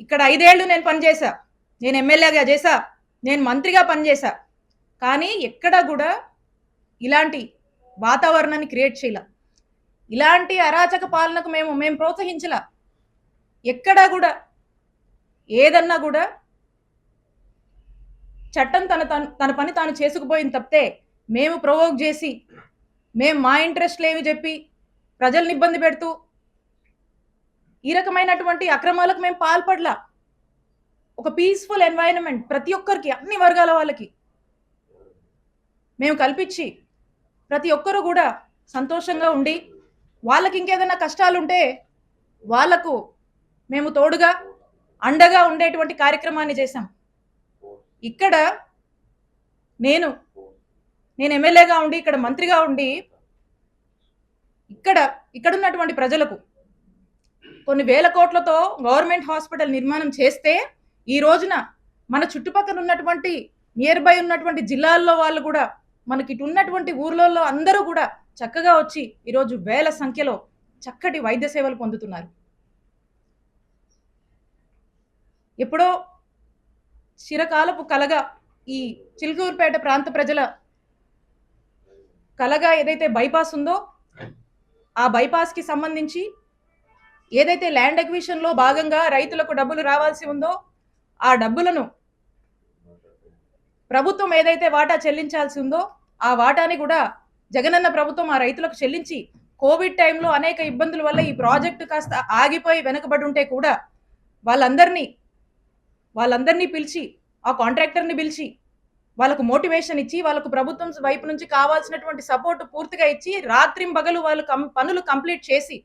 ఇక్కడ ఐదేళ్ళు నేను పనిచేశా. నేను ఎమ్మెల్యేగా చేశా. నేను మంత్రిగా పనిచేశా. కానీ ఎక్కడ కూడా ఇలాంటి వాతావరణాన్ని క్రియేట్ చేయాల. ఇలాంటి అరాచక పాలనకు మేము మేము ప్రోత్సహించలా. ఎక్కడా కూడా ఏదన్నా కూడా చట్టం తన తన- తన పని తాను చేసుకుపోయింది తప్పితే మేము ప్రొవోక్ చేసి మేము మా ఇంట్రెస్ట్లు ఏమి చెప్పి ప్రజల్ని ఇబ్బంది పెడుతూ ఈ రకమైనటువంటి అక్రమాలకు మేము పాల్పడలా. ఒక పీస్ఫుల్ ఎన్వైరన్మెంట్ ప్రతి ఒక్కరికి అన్ని వర్గాల వాళ్ళకి మేము కల్పించి ప్రతి ఒక్కరు కూడా సంతోషంగా ఉండి వాళ్ళకి ఇంకేదైనా కష్టాలు ఉంటే వాళ్ళకు మేము తోడుగా అండగా ఉండేటువంటి కార్యక్రమాన్ని చేశాం. ఇక్కడ నేను నేను ఎమ్మెల్యేగా ఉండి ఇక్కడ మంత్రిగా ఉండి ఇక్కడ ఇక్కడ ఉన్నటువంటి ప్రజలకు కొన్ని వేల కోట్లతో గవర్నమెంట్ హాస్పిటల్ నిర్మాణం చేస్తే ఈ రోజున మన చుట్టుపక్కల ఉన్నటువంటి నియర్ బై ఉన్నటువంటి జిల్లాల్లో వాళ్ళు కూడా మనకి ఇటు ఉన్నటువంటి ఊర్లలో అందరూ కూడా చక్కగా వచ్చి ఈరోజు వేల సంఖ్యలో చక్కటి వైద్య సేవలు పొందుతున్నారు. ఎప్పుడో చిరకాలపు కలగా ఈ చిలుకూరుపేట ప్రాంత ప్రజల కలగా ఏదైతే బైపాస్ ఉందో ఆ బైపాస్కి సంబంధించి ఏదైతే ల్యాండ్ ఎక్విషన్లో భాగంగా రైతులకు డబ్బులు రావాల్సి ఉందో ఆ డబ్బులను ప్రభుత్వం ఏదైతే వాటా చెల్లించాల్సి ఉందో ఆ వాటాని కూడా జగనన్న ప్రభుత్వం ఆ రైతులకు చెల్లించి కోవిడ్ టైంలో అనేక ఇబ్బందుల వల్ల ఈ ప్రాజెక్టు కాస్త ఆగిపోయి వెనకబడి ఉంటే కూడా వాళ్ళందరినీ వాళ్ళందరినీ పిలిచి ఆ కాంట్రాక్టర్ని పిలిచి వాళ్ళకు మోటివేషన్ ఇచ్చి వాళ్ళకు ప్రభుత్వం వైపు నుంచి కావాల్సినటువంటి సపోర్ట్ పూర్తిగా ఇచ్చి రాత్రింబగలు వాళ్ళు కం పనులు కంప్లీట్ చేసి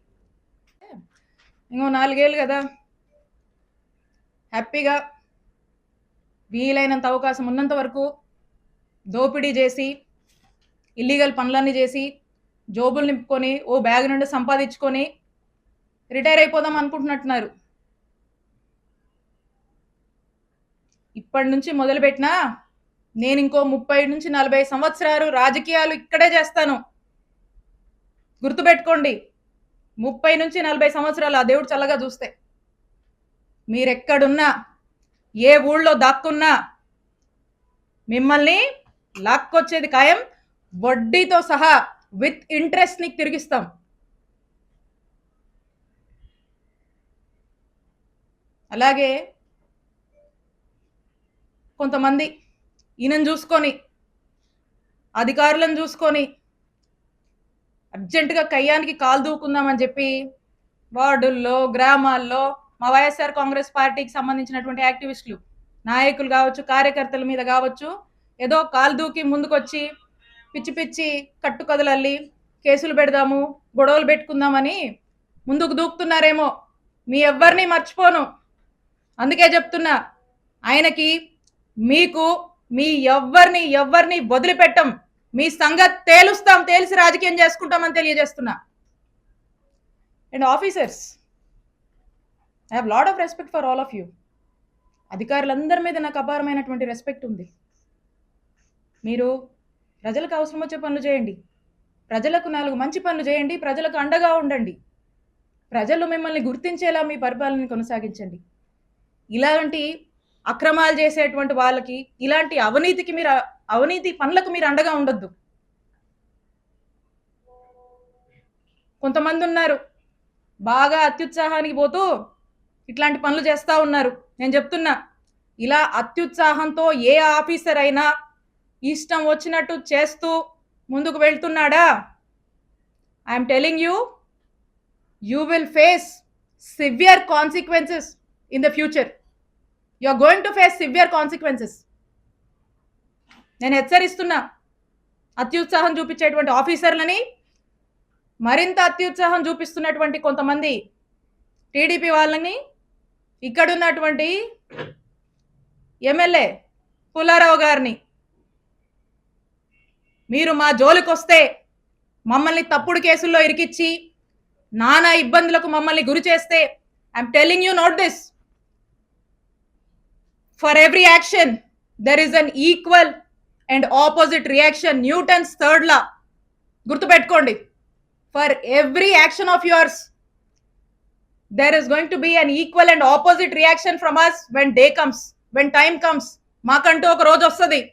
ఇంకో నాలుగేళ్ళు కదా. హ్యాపీగా వీలైనంత అవకాశం ఉన్నంత వరకు దోపిడీ చేసి ఇల్లీగల్ పనులన్నీ చేసి జోబులు నింపుకొని ఓ బ్యాగ్ నుండి సంపాదించుకొని రిటైర్ అయిపోదాం అనుకుంటున్నట్టున్నారు. ఇప్పటి నుంచి మొదలుపెట్టినా నేను ఇంకో ముప్పై నుంచి నలభై సంవత్సరాలు రాజకీయాలు ఇక్కడే చేస్తాను. గుర్తుపెట్టుకోండి. ముప్పై నుంచి నలభై సంవత్సరాలు ఆ దేవుడు చల్లగా చూస్తే. మీరెక్కడున్నా ఏ ఊళ్ళో దాక్కున్నా మిమ్మల్ని లాక్కొచ్చేది ఖాయం వడ్డీతో సహా విత్ ఇంట్రెస్ట్ నీకు తిరిగిస్తాం. అలాగే కొంతమంది ఈయనను చూసుకొని అధికారులను చూసుకొని అర్జెంటుగా కయ్యానికి కాలు దూకుందామని చెప్పి వార్డుల్లో గ్రామాల్లో మా వైఎస్ఆర్ కాంగ్రెస్ పార్టీకి సంబంధించినటువంటి యాక్టివిస్టులు నాయకులు కావచ్చు కార్యకర్తల మీద కావచ్చు ఏదో కాలు దూకి ముందుకొచ్చి పిచ్చి పిచ్చి కట్టుకదలల్లి కేసులు పెడదాము గొడవలు పెట్టుకుందామని ముందుకు దూకుతున్నారేమో. మీ ఎవ్వరిని మర్చిపోను. అందుకే చెప్తున్నా ఆయనకి మీకు మీ ఎవ్వరిని ఎవ్వరిని వదిలిపెట్టం. మీ సంగతి తేలుస్తాం తేల్చి రాజకీయం చేసుకుంటామని తెలియజేస్తున్నా. And officers I have lot of respect for all of you అధికారులందరి మీద నాకు అపారమైనటువంటి రెస్పెక్ట్ ఉంది. మీరు ప్రజలకు అవసరం వచ్చే పనులు చేయండి. ప్రజలకు నాలుగు మంచి పనులు చేయండి ప్రజలకు అండగా ఉండండి. ప్రజలు మిమ్మల్ని గుర్తించేలా మీ పరిపాలనని కొనసాగించండి. ఇలాంటి అక్రమాలు చేసేటువంటి వాళ్ళకి ఇలాంటి అవినీతికి మీరు అవినీతి పనులకు మీరు అండగా ఉండొద్దు. కొంతమంది ఉన్నారు బాగా అత్యుత్సాహానికి పోతూ ఇట్లాంటి పనులు చేస్తూ ఉన్నారు. నేను చెప్తున్నా ఇలా అత్యుత్సాహంతో ఏ ఆఫీసర్ అయినా ఇష్టం వచ్చినట్టు చేస్తూ ముందుకు వెళ్తున్నాడా? I'm telling you you will face severe consequences in the future you are going to face severe consequences నేను హెచ్చరిస్తున్నా. అత్యుత్సాహం చూపించేటువంటి ఆఫీసర్లని మరింత అత్యుత్సాహం చూపిస్తున్నటువంటి కొంతమంది టీడీపీ వాళ్ళని ఇక్కడున్నటువంటి ఎమ్మెల్యే పుల్లారావు గారిని మీరు మా జోలికొస్తే మమ్మల్ని తప్పుడు కేసుల్లో ఇరికిచ్చి నానా ఇబ్బందులకు మమ్మల్ని గురి చేస్తే I'm telling you note this for every action there is an equal and opposite reaction Newton's third law. గుర్తుపెట్టుకోండి. For every action of yours there is going to be an equal and opposite reaction from us when day comes when time comes మాకంటూ ఒక రోజు వస్తుంది.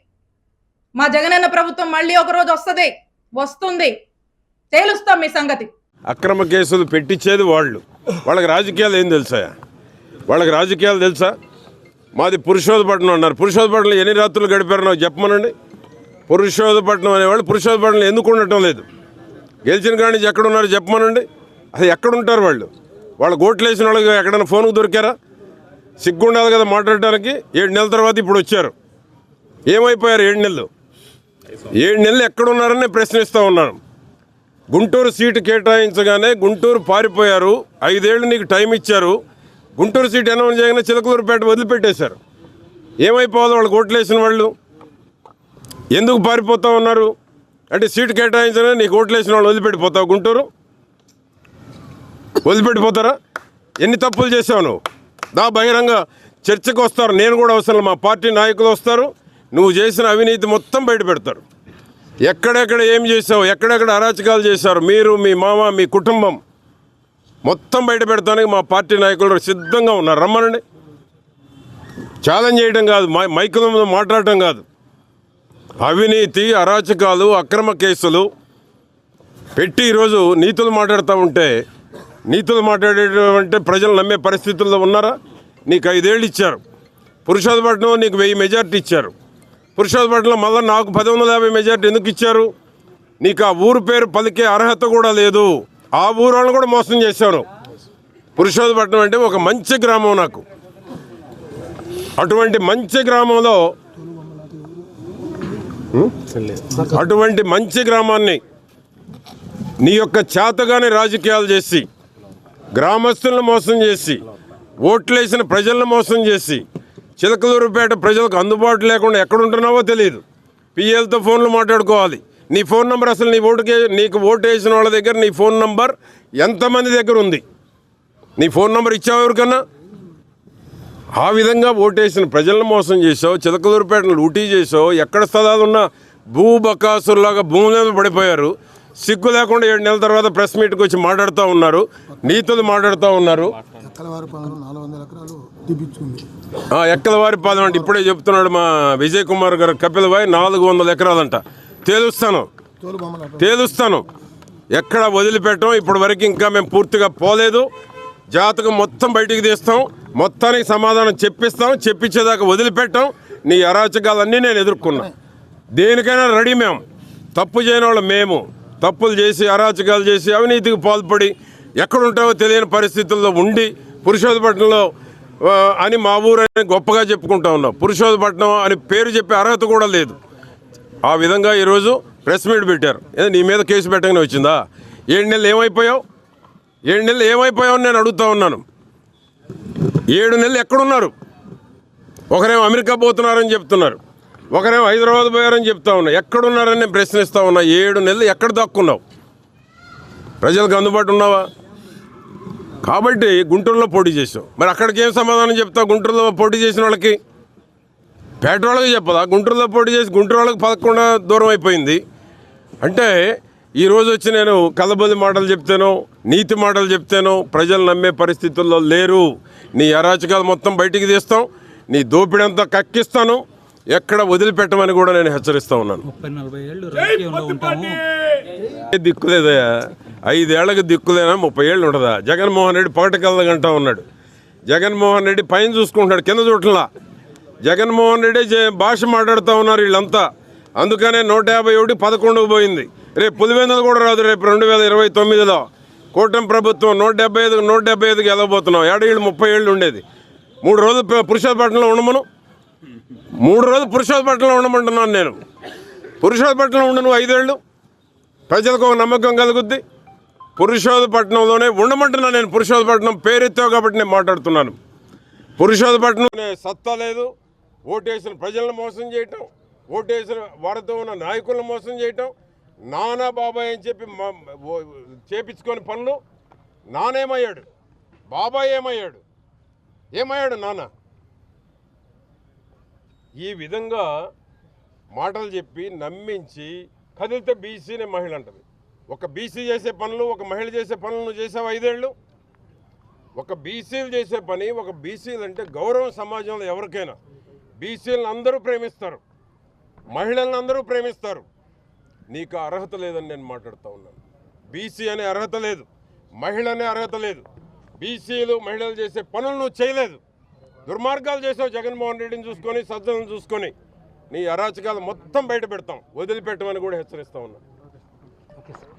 మా జగనన్న ప్రభుత్వం మళ్ళీ ఒక రోజు వస్తుంది. వస్తుంది. తేలుస్తాం మీ సంగతి. అక్రమ కేసులు పెట్టించేది వాళ్ళు. వాళ్ళకి రాజకీయాలు ఏం తెలుసా? వాళ్ళకి రాజకీయాలు తెలుసా? మాది పురుషోధపట్నం అన్నారు. పురుషోధపట్నంలో ఎన్ని రాత్రులు గడిపారు నాకు చెప్పమనండి. పురుషోధపట్నం అనేవాళ్ళు పురుషోధపట్నంలో ఎందుకు ఉండటం లేదు. గెలిచిన కాడి నుంచి ఎక్కడ చెప్పమనండి? అది ఎక్కడుంటారు వాళ్ళు? వాళ్ళు గోట్లు వేసిన వాళ్ళకి ఎక్కడైనా ఫోన్కు దొరికారా? సిగ్గుండదు కదా మాట్లాడటానికి? ఏడు నెలల తర్వాత ఇప్పుడు వచ్చారు. ఏమైపోయారు ఏడు నెలలు? ఏడు నెలలు ఎక్కడున్నారని ప్రశ్నిస్తూ ఉన్నాను. గుంటూరు సీటు కేటాయించగానే గుంటూరు పారిపోయారు. ఐదేళ్ళు నీకు టైం ఇచ్చారు. గుంటూరు సీటు అనౌన్స్ చేయగానే చిలకలూరుపేట వదిలిపెట్టేశారు. ఏమైపోవాలి వాళ్ళు ఓట్లేసిన వాళ్ళు? ఎందుకు పారిపోతా ఉన్నారు? అంటే సీటు కేటాయించగానే నీకు ఓట్లేసిన వాళ్ళు వదిలిపెట్టిపోతావు గుంటూరు? వదిలిపెట్టిపోతారా? ఎన్ని తప్పులు చేసావు నువ్వు? దా బహిరంగ చర్చకు వస్తారు. నేను కూడా అవసరం మా పార్టీ నాయకులు వస్తారు. నువ్వు చేసిన అవినీతి మొత్తం బయట పెడతారు. ఎక్కడెక్కడ ఏం చేసావు ఎక్కడెక్కడ అరాచకాలు చేశారు? మీరు మీ మామ మీ కుటుంబం మొత్తం బయట పెడతానికి మా పార్టీ నాయకులు సిద్ధంగా ఉన్నారు. రమ్మనండి. ఛాలెంజ్ చేయడం కాదు. మై మైకుల మీద మాట్లాడటం కాదు. అవినీతి అరాచకాలు అక్రమ కేసులు పెట్టి ఈరోజు నీతులు మాట్లాడుతూ ఉంటే నీతులు మాట్లాడేటంటే ప్రజలు నమ్మే పరిస్థితుల్లో ఉన్నారా? నీకు ఐదేళ్ళు ఇచ్చారు. పురుషోత్పట్నం నీకు వెయ్యి మెజార్టీ ఇచ్చారు. పురుషోత్పట్నంలో మళ్ళీ నాకు పది వందల యాభై మెజార్టీ ఎందుకు ఇచ్చారు? నీకు ఆ ఊరు పేరు పలికే అర్హత కూడా లేదు. ఆ ఊరు వాళ్ళని కూడా మోసం చేశాను. పురుషోత్పట్నం అంటే ఒక మంచి గ్రామం నాకు. అటువంటి మంచి గ్రామంలో అటువంటి మంచి గ్రామాన్ని నీ యొక్క చేతగానే రాజకీయాలు చేసి గ్రామస్తులను మోసం చేసి ఓట్లేసిన ప్రజలను మోసం చేసి చిలకలూరుపేట ప్రజలకు అందుబాటు లేకుండా ఎక్కడ ఉంటున్నావో తెలియదు. పిఎల్తో ఫోన్లు మాట్లాడుకోవాలి. నీ ఫోన్ నెంబర్ అసలు నీ ఓటుకే నీకు ఓటు వేసిన వాళ్ళ దగ్గర నీ ఫోన్ నెంబర్ ఎంతమంది దగ్గర ఉంది? నీ ఫోన్ నెంబర్ ఇచ్చావు ఎవరికన్నా? ఆ విధంగా ఓటేసిన ప్రజలను మోసం చేసావు చిలకలూరుపేటను లూటీ చేసావు ఎక్కడ స్థలాలు ఉన్నా భూ బకాసుల్లాగా భూమి మీద పడిపోయారు. సిగ్గు లేకుండా ఏడు నెలల తర్వాత ప్రెస్ మీట్కి వచ్చి మాట్లాడుతూ ఉన్నారు. నీతులు మాట్లాడుతూ ఉన్నారు. ఎక్కలవారి పాదం అంటే ఇప్పుడే చెప్తున్నాడు మా విజయ్ కుమార్ గారు కపిల్ భాయ్ నాలుగు వందల ఎకరాలంట. తేలుస్తాను. తేలుస్తాను. ఎక్కడ వదిలిపెట్టం ఇప్పటి వరకు ఇంకా మేము పూర్తిగా పోలేదు. జాతకం మొత్తం బయటికి తీస్తాం. మొత్తానికి సమాధానం చెప్పిస్తాం చెప్పించేదాకా వదిలిపెట్టాం. నీ అరాచకాలన్నీ నేను ఎదుర్కొన్నా. దేనికైనా రెడీ మేము తప్పు చేయని వాళ్ళు మేము. తప్పులు చేసి అరాచకాలు చేసి అవినీతికి పాల్పడి ఎక్కడుంటావో తెలియని పరిస్థితుల్లో ఉండి పురుషోత్పట్నంలో అని మా ఊరు అని గొప్పగా చెప్పుకుంటా ఉన్నాం. పురుషోత్పట్నం అని పేరు చెప్పే అర్హత కూడా లేదు. ఆ విధంగా ఈరోజు ప్రెస్ మీట్ పెట్టారు. ఏదో నీ మీద కేసు పెట్టగానే వచ్చిందా? ఏడు నెలలు ఏమైపోయావు? ఏడు నెలలు ఏమైపోయావు నేను అడుగుతా ఉన్నాను. ఏడు నెలలు ఎక్కడున్నారు? ఒకరేమో అమెరికా పోతున్నారని చెప్తున్నారు. ఒకరేమో హైదరాబాద్ పోయారని చెప్తా ఉన్నా ఎక్కడున్నారని నేను ప్రశ్నిస్తూ ఉన్నా. ఏడు నెలలు ఎక్కడ దాక్కున్నావు? ప్రజలకు అందుబాటు ఉన్నావా? కాబట్టి గుంటూరులో పోటీ చేసావు మరి అక్కడికి ఏం సమాధానం చెప్తావు? గుంటూరులో పోటీ చేసిన వాళ్ళకి? పేట వాళ్ళకి చెప్పదా? గుంటూరులో పోటీ చేసి గుంటూరు వాళ్ళకి పదకొండ దూరం అయిపోయింది. అంటే ఈరోజు వచ్చి నేను కలబొల్లి మాటలు చెప్తాను నీతి మాటలు చెప్తాను ప్రజలు నమ్మే పరిస్థితుల్లో లేరు. నీ అరాచకాలు మొత్తం బయటికి తీస్తాం నీ దోపిడంతా కక్కిస్తాను ఎక్కడ వదిలిపెట్టమని కూడా నేను హెచ్చరిస్తా ఉన్నాను. దిక్కులేదయ్యా ఐదేళ్ళకు దిక్కులేనా ముప్పై ఏళ్ళు ఉంటుందా జగన్మోహన్ రెడ్డి పగటకల్లగంటా ఉన్నాడు. జగన్మోహన్ రెడ్డి పైన చూసుకుంటాడు కింద చూడలా జగన్మోహన్ రెడ్డి జే- భాష మాట్లాడుతూ ఉన్నారు వీళ్ళంతా. అందుకనే నూట యాభై ఒకటి పదకొండుకు పోయింది. రేపు పులివెందులు కూడా రాదు రేపు రెండు వేల ఇరవై తొమ్మిదిలో. కూటమి ప్రభుత్వం నూట డెబ్బై ఐదు నూట డెబ్బై ఐదుకి వెళ్ళబోతున్నాం. ఏడేళ్ళు ముప్పై ఏళ్ళు ఉండేది. మూడు రోజులు పురుషోత్పట్నంలో ఉండమను. మూడు రోజులు పురుషోత్పట్నంలో ఉండమంటున్నాను నేను. పురుషోత్పట్నంలో ఉండు నువ్వు ఐదేళ్ళు. ప్రజలకు ఒక నమ్మకం కలుగుద్ది. పురుషోధపట్నంలోనే ఉండమంటున్నాను నేను. పురుషోధపట్నం పేరెత్తావు కాబట్టి నేను మాట్లాడుతున్నాను. పురుషోధపట్నం సత్తా లేదు. ఓటేసిన ప్రజలను మోసం చేయటం ఓటేసిన వారితో ఉన్న నాయకులను మోసం చేయటం నానా బాబాయ్ అని చెప్పి చేపించుకొని పనులు నానేమయ్యాడు బాబాయ్ ఏమయ్యాడు? ఏమయ్యాడు నాన్న? ఈ విధంగా మాటలు చెప్పి నమ్మించి కదిలితే బీసీనే మహిళ అంటది. ఒక బీసీ చేసే పనులు ఒక మహిళ చేసే పనులు నువ్వు చేసావు ఐదేళ్ళు? ఒక బీసీలు చేసే పని ఒక బీసీలు అంటే గౌరవం సమాజంలో ఎవరికైనా. బీసీలను అందరూ ప్రేమిస్తారు. మహిళలను అందరూ ప్రేమిస్తారు. నీకు అర్హత లేదని నేను మాట్లాడుతూ ఉన్నాను. బీసీ అనే అర్హత లేదు. మహిళ అనే అర్హత లేదు. బీసీలు మహిళలు చేసే పనులు నువ్వు చేయలేదు. దుర్మార్గాలు చేసావు జగన్మోహన్ రెడ్డిని చూసుకొని సజ్జలను చూసుకొని. నీ అరాచకాలు మొత్తం బయట పెడతాం. వదిలిపెట్టమని కూడా హెచ్చరిస్తా ఉన్నా.